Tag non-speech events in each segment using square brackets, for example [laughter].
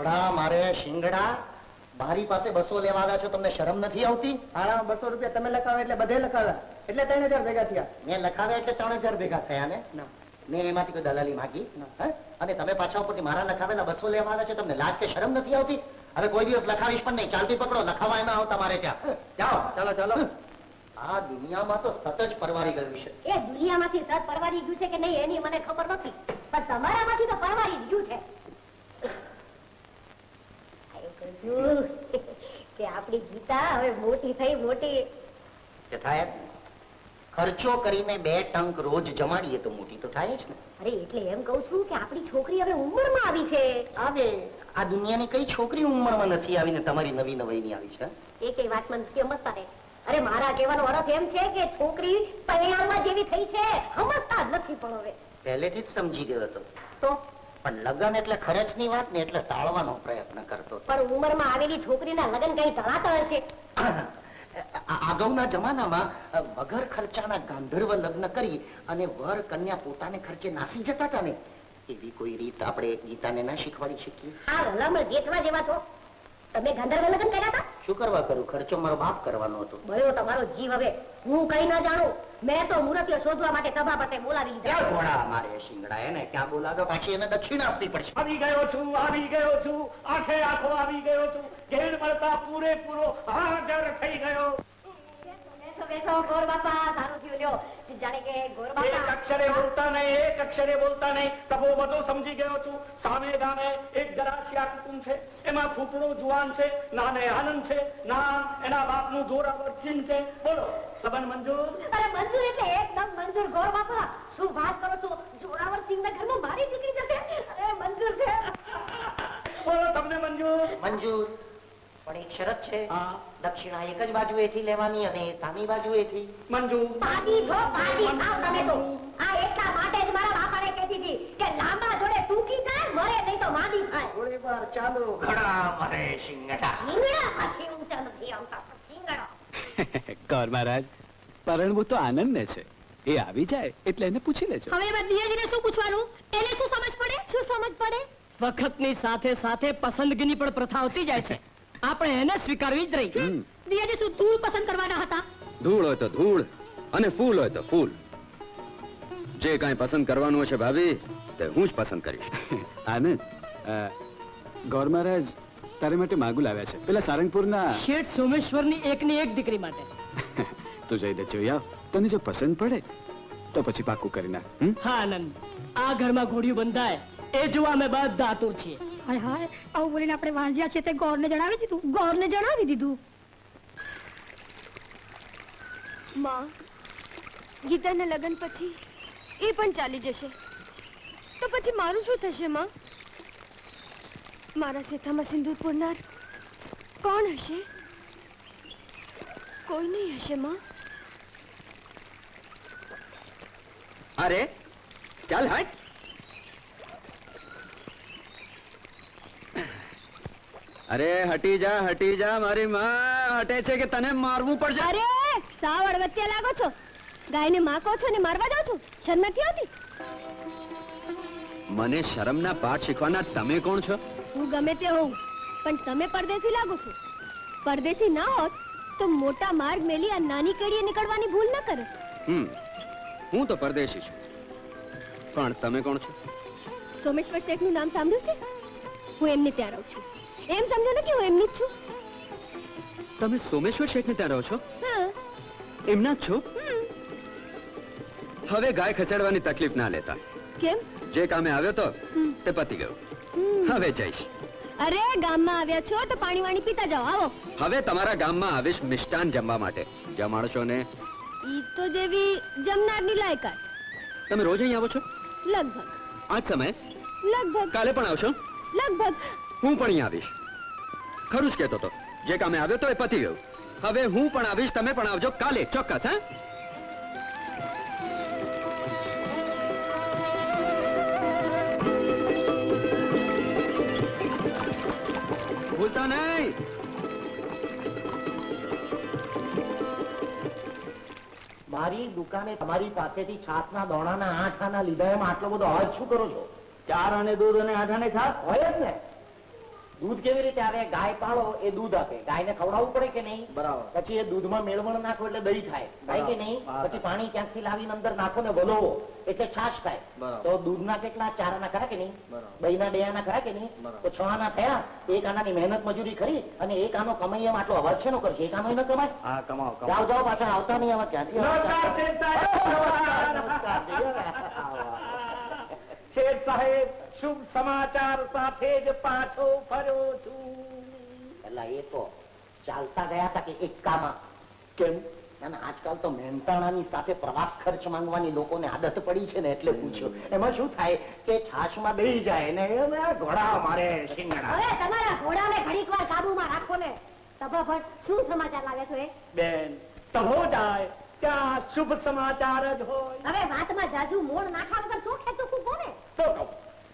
ઘોડા મારે શિંગડા. મારી પાસે બસો લેવા આવ્યા છો તમને શરમ નથી આવતી? ભાડામાં બસો રૂપિયા તમે લખાવો એટલે બધે લખાવ્યા. એટલે ત્રણ હજાર ભેગા થયા. મેં લખાવ્યા એટલે ત્રણ હજાર ભેગા થયા ને? મેં એમાંથી કોઈ દલાલી માગી. અને તમે પાછા ઉપરથી મારા લખાવેલા બસો લેવા આવ્યા છે તમને લાજ કે શરમ નથી આવતી? હવે કોઈ દિવસ લખાવીશ પણ નહીં. ચાલતી પકડો લખાવાય ના આવતા મારે ત્યાં. જાઓ. ચાલો ચાલો. આ દુનિયામાં તો સત જ પરવારી ગયું છે. એ દુનિયામાંથી સત પરવારી ગયું છે કે નહીં એની મને ખબર નથી પણ તમારામાંથી તો પરવારી જ ગયું છે આયું કીધું કે આપણી હવે મોટી થઈ મોટી. કે થાય? ખર્ચો કરીને બે ટંક રોજ જમાડીએ તો મોટી તો થાય જ ને. અરે એટલે એમ કહું છું કે આપણી છોકરી હવે ઉંમરમાં આવી છે. આવે. આ દુનિયાની કઈ છોકરી ઉંમરમાં નથી આવીને તમારી નવી નવાઈની આવી છે? એ કઈ વાત મને સમજતા ને અરે મારા કહેવાનો અર્થ એમ છે કે છોકરી પરિણામમાં જેવી થઈ છે સમજતા જ નથી પણ હવે. પહેલેથી જ સમજી ગયો હતો. તો? પણ લગ્ન એટલે ખર્ચની વાત ને એટલે ટાળવાનો પ્રયત્ન કરતો. પણ ઉંમરમાં આવેલી છોકરીના લગ્ન કઈ ઢળાતા હશે? આગળના જમાનામાં વગર ખર્ચાના ગાંધર્વ લગ્ન કરી અને વર કન્યા પોતાને ખર્ચે નાસી જતા હતા ને. એવી કોઈ રીત આપણે ગીતાને ના શીખવાડી શકીએ? હા ભલામણ જેઠવા જેવા છો. તમે ગંધર્વ લગ્ન કર્યા હતા? શું કરવા કરું? ખર્ચો મારો બાપ કરવાનો હતો. મળ્યો તમારો જીવ હવે. હું કઈ ના જાણું. મેં તો મૂર્તિઓ શોધવા માટે સભા માટે બોલાવી લીધા. ક્યાં ઘોડા મારે શિંગડા? એને ક્યાં બોલાવ્યો? પાછી એને દક્ષિણ આપવી પડશે. આવી ગયો છું આવી ગયો છું. આંખે આંખો આવી ગયો છું. ઘેર મળતા પૂરેપૂરો હાજર થઈ ગયો. બેસો બેસો ગોર બાપા સારું થયું લ્યો જાણે કે ગોર એક અક્ષરે બોલતા નહીં. એક અક્ષરે બોલતા નહીં તબો બધું સમજી ગયો છું. સામે ગામે એક ગરાસિયા કુટુંબ છે. એમાં ફૂફડો જુવાન છે. નાને આનંદ છે. ના એના બાપનું જોરાવર સિંહ છે. બોલો સબન મંજૂર? અરે મંજૂર એટલે એકદમ મંજૂર. ગોર બાપા શું વાત કરો છો? જોરાવર સિંહ ના ઘરમાં મારી દીકરી જશે અરે મંજૂર છે. બોલો તમને મંજૂર? મંજૂર. પણ એક શરત છે. દક્ષિણા એક જ બાજુએથી લેવાની અને સામી બાજુએથી. મંજૂર પાડી છો પાડી આવ તમે તો. આ એટલા માટે જ મારા બાપાને કહેતી હતી કે લાંબા જોડે ટૂંકી થાય મરે નહીં તો માંદી થાય. થોડી વાર ચાલો. ઘોડા મારે શિંગડા. શિંગડા પાછી ઊંચા નથી આવતા શિંગડા. કર [laughs] મહારાજ પરણવું તો આનંદ છે. એ આવી જાય એટલે એને પૂછી લેજો. હવે એમાં શું પૂછવાનું? એને શું સમજ પડે? શું સમજ પડે? વખતની સાથે સાથે પસંદગીની પણ પ્રથા આવતી જાય છે. આપણે એને સ્વીકારવી જ રહી. દિયાજી શું ધૂળ પસંદ કરવાના હતા? ધૂળ હોય તો ધૂળ અને ફૂલ હોય તો ફૂલ. જે કાંઈ પસંદ કરવાનું હશે ભાભી તે હું જ પસંદ કરીશ. [laughs] આનંદ ગૌર મહારાજ તારે માટે માગુ લાવ્યા છે. પેલા સારંગપુરના શેઠ સોમેશ્વરની એકની એક દીકરી માટે. [laughs] તું જઈને જોઈ આવ. તને જો પસંદ પડે તો પછી પાકું કરી નાખ હા આનંદ. આ ઘરમાં ઘોડિયું બંધાય એ જોવા અમે બધા આતુર છીએ. હાય હાય આવું બોલીને આપણે વાંજ્યા છે તે ગોરને જણાવી દીધું? ગોરને જણાવી દીધું? માં ગીતાના લગ્ન પછી એ પણ ચાલી જશે. તો પછી મારું શું થશે માં? મારા સેથામાં સિંદૂર પૂરનાર કોણ હશે? કોઈ નહીં હશે માં. અરે ચાલ હટ અરે હટી જા હટી જા મારી માં. હટે છે કે તને મારવું પડશે? અરે સાવ અડવત્યા લાગો છો. ગાયને માકો છો ને મારવા જાઓ છો? શરમ નથી આવતી? મને શરમના પાઠ શીખવાના તમે કોણ છો? હું ગમે તે હોઉં પણ તમે પરદેશી લાગો છો. પરદેશી ના હોત તો મોટા માર્ગ મેલી આ નાની કેડીએ નીકળવાની ભૂલ ન કરે. હમ હું તો પરદેશી છું. પણ તમે કોણ છો? સોમેશ્વર શેઠનું નામ સાંભળ્યું છે? હું એમને ત્યાં રહું છું. એમ સમજો ને કે હું એમની જ છું? તમે સોમેશ્વર શેઠને ત્યાં રહો છો? હા. એમના જ છો? હવે ગાય ખસેડવાની તકલીફ ના લેતા. કેમ? જે કામે આવ્યો તો તે પતી ગયું. હવે જઈશ. અરે ગામમાં આવ્યા છો તો પાણી વાણી પીતા જાઓ. આવો. હવે તમારા ગામમાં આવીશ મિષ્ટાન જમવા માટે. જમાડશો ને. ઈ તો જેવી જમનારની લાયકાત. તમે રોજ અહીં આવો છો? લગભગ. આજ સમય? લગભગ. કાલે પણ આવશો? લગભગ. હું પણ અહીં આવીશ. ખરું જ કહેતો હતો જે કામે આવ્યો તો એ પતી ગયું. હવે હું પણ આવીશ તમે પણ આવજો. કાલે ચોક્કસ હા? ભૂલતા નહીં! મારી દુકાને તમારી પાસેથી છાસના દોણાના આઠ આના લીધા એમ આટલો બધો હજ શું કરો છો? ચાર અને દૂધ અને આઠ અને છાસ હોય જ ને. દૂધ કેવી રીતે આવે? ગાય પાળો એ દૂધ આપે. ગાયને ખવડાવવું પડે કે નહીં? બરાબર. પછી એ દૂધમાં મેળવણ નાખો એટલે દહીં થાય. થાય કે નહીં? પછી પાણી ક્યાંકથી લાવીને અંદર નાખો ને વલોવો એટલે છાશ થાય. બરાબર. તો દૂધના કેટલા? ચાર આના ખરા કે નહીં? બરાબર. દહીંના બે આના ખરા કે નહીં? તો છ આના થયા. એક આનાની મહેનત મજૂરી ખરી અને એક આનો કમાઈ એમ આટલો અવાજ છે નો કરશે? એક આનો ન કમાય? હા જાઓ જાઓ પાછા આવતા નહીં આવા ક્યાંથી નમસ્કાર, શેઠ સાહેબ. શુભ સમાચાર સાથે જ પાછો ફર્યો છું. એટલે એ તો ચાલતા ગયા હતા કે એકામાં. કેમ? આજકાલ તો મહેનતાણાની સાથે પ્રવાસ ખર્ચ માંગવાની લોકોને આદત પડી છે ને એટલે પૂછ્યું. એમાં શું થાય કે છાશમાં બેહી જાય ને ઘોડા મારે શિંગડા. હવે તમારા ઘોડાને ઘડીક વાર કાબુમાં રાખો ને. ભટ્ટ શું સમાચાર લાવે છે બેન તહો જાય ત્યાં શુભ સમાચાર જ હોય. હવે વાતમાં જાજુ મોડ નાખા વગર શું ખેંચું કોને તો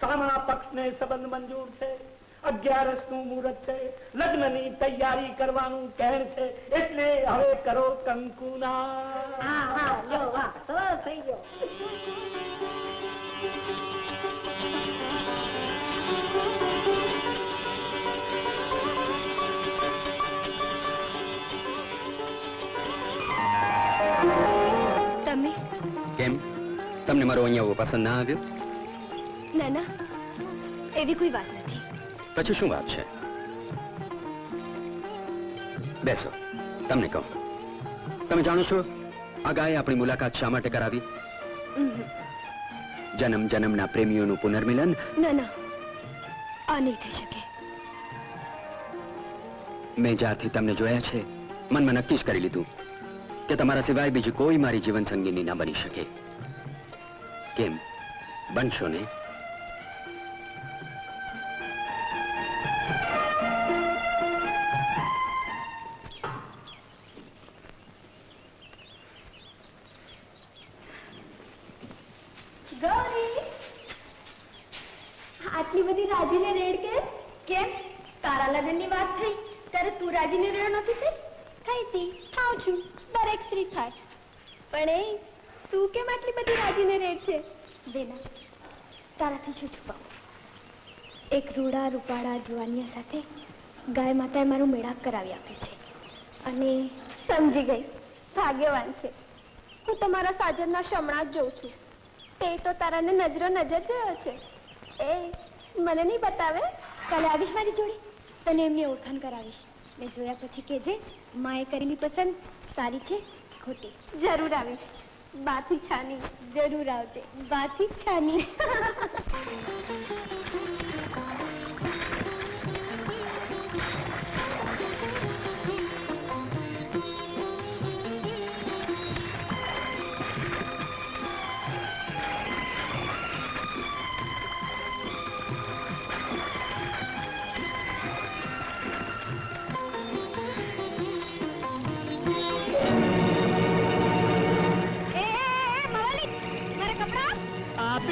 સામા પક્ષને સંબંધ મંજૂર છે. અગિયારસનું મુહૂર્ત છે. લગ્નની તૈયારી કરવાનું કહેણ છે. એટલે હવે કરો કંકુના. હા હા લ્યો વાહ તો થઈ ગયો. તમે? કેમ? તમને મારો અહીંયા પસંદ ના આવ્યો? ના ના એવી કોઈ વાત નથી. પછી શું વાત છે? બેસો તમને કહું. તમે જાણો છો આ આપણી મુલાકાત શા માટે કરાવી. જન્મ જન્મના પ્રેમીઓનું પુનર્મિલન? ના ના આ નહીં થઈ શકે. મેં જ્યારથી તમને જોયા છે મનમાં નક્કી જ કરી લીધું કે તમારા સિવાય બીજી કોઈ મારી જીવન સંગીની ના બની શકે. કેમ? બનશો ને? થાય તું કેમ આટલી બધી રાજીને રેડ છે? બેના તારાથી શું છુપાવું એક રૂડા રૂપાળા જુવાનિયા સાથે ગાય માતાએ મારું મેળાપ કરાવી આપે છે. અને સમજી ગઈ, ભાગ્યવાન છે. હું તમારા સાજનના શમણા જ જોઉં છું. તે તો તારાને નજરો નજર જોયો છે. એ મને નહીં બતાવે? કાલે આવીશ મારી જોડે. તને એમની ઓળખાણ કરાવીશ. ને જોયા પછી કેજે માએ કરેલી પસંદ સારી છે. खोटी जरूर आवीश बाती छानी जरूर आवते बाती छानी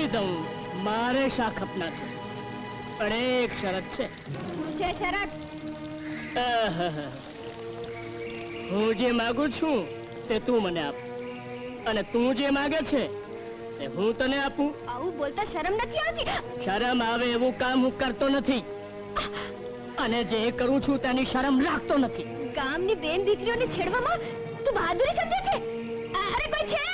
આપી દઉં. મારે શાખ અપના છે. પણ એક શરત છે. છે શરત? હું જે માગું છું તે તું મને આપ. અને તું જે માગે છે તે હું તને આપું. આવું બોલતા શરમ નથી આવતી? શરમ આવે એવું કામ હું કરતો નથી. અને જે કરું છું તેની શરમ લાગતો નથી. ગામની બેન દીકરીઓને છેડવામાં તું બહાદુરી સમજે છે? અરે કોઈ છે?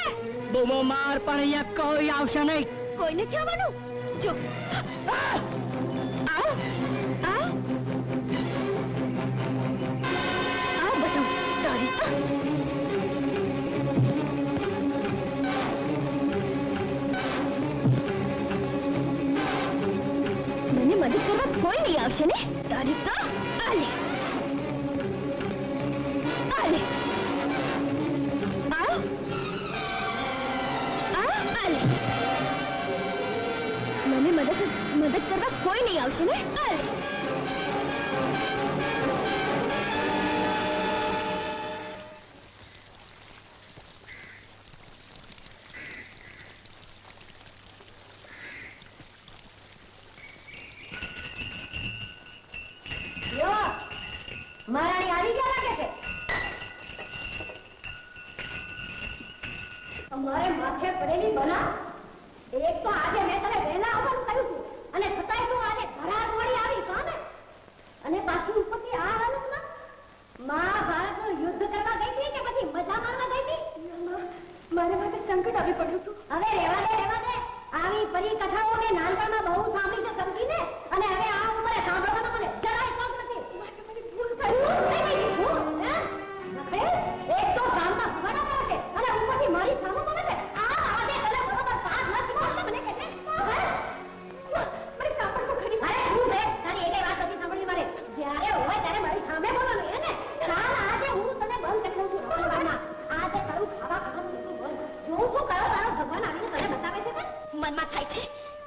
બૂમો માર પણ અહીંયા કોઈ આવશે નહીં. કોઈ નથી આવવાનું જો. આ આ આવ બતાવ તારી મને મદદ કરવા કોઈ નહીં આવશે ને? તારી તો આલે. કોઈ નહીં આવશે ને? લાગે છે. અમારે માથે પડેલી બલા એક તો આજે મેં તને વહેલા આવવાનું કહ્યું અને પાછી ઉપરથી આ હાલતમાં મહાભારતનું યુદ્ધ કરવા ગઈ હતી કે પછી મજા માણવા ગઈ હતી? મારા માટે સંકટ આવી પડ્યું હતું. હવે રહેવા દે રહેવા દે. આવી પરી કથાઓ મેં નાનપણમાં બહુ સાંભળી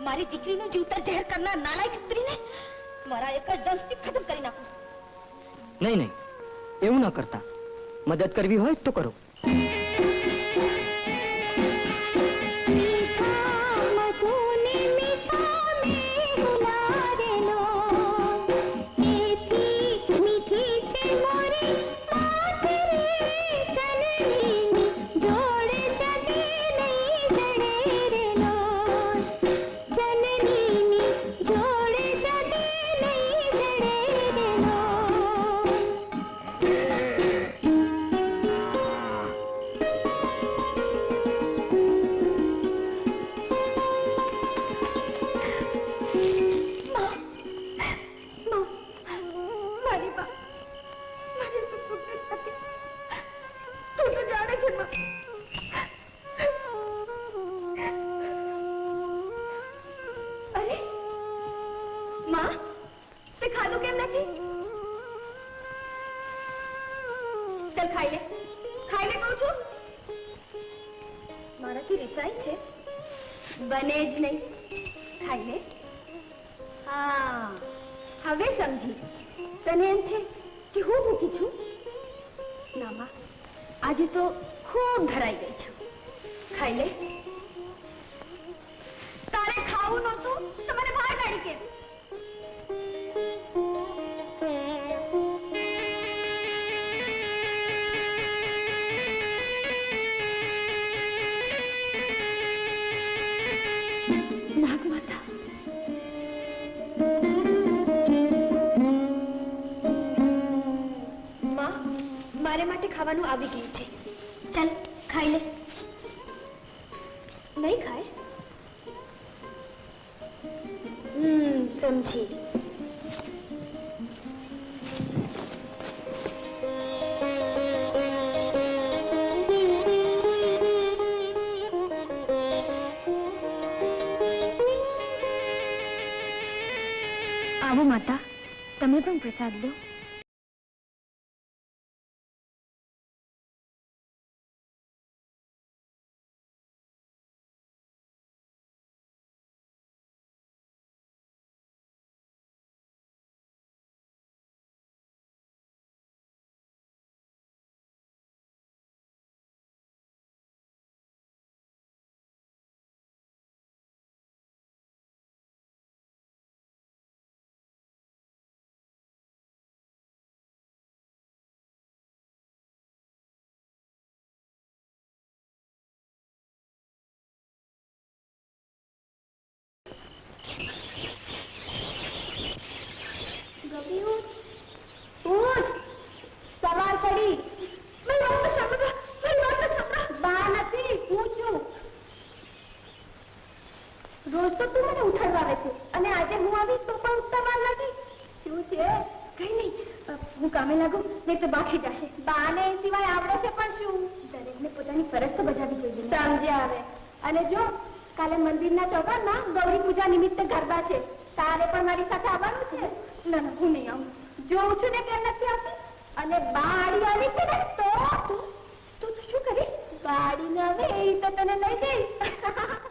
મારી દીકરીનું જીવતર જાહેર કરનાર નાલાયક સ્ત્રીને મારા એક જ દંશથી ખતમ કરી નાખું. નહીં નહીં. એવું ન કરતા. મદદ કરવી હોય તો કરો. બને જ નહીં. ખાઈ લે હા. હવે સમજી. તને એમ છે કે હું ભૂખી છું? ના, માં. આજે તો ખૂબ ધરાઈ ગઈ છું. ખાઈ લે. તારે ખાવું નહોતું, તો મને બહાર કાઢી કેમ મારે માટે ખાવાનું આવી ગયું છે. ચાલ, ખાઈ લે. નહીં ખાય? હમ, સમજી. આવો માતા, તમે પણ પ્રસાદ લો. છે અને આજે હું આવીશ તો પણ ઉઠતા નથી શું છે? કઈ નહીં. હું કામે લાગુ નહીં તો બાકી જશે. બાને સિવાય આવડે છે પણ શું? દરેકને પોતાની ફરજ તો બજાવવી જોઈએ. સમજ્યા હવે. અને જો કાલે મંદિરના ચોપામાં ગૌરી પૂજા નિમિત્તે ગરબા છે તારે પણ મારી સાથે આવવાનું છે? ના ના હું નહીં આવું. જોઉં છું ને કેમ નથી આવતી? અને બાળી આવી છે ને તો તું તું શું કરીશ? બાળીને હવે એ તો તને લઈ જઈશ. [laughs]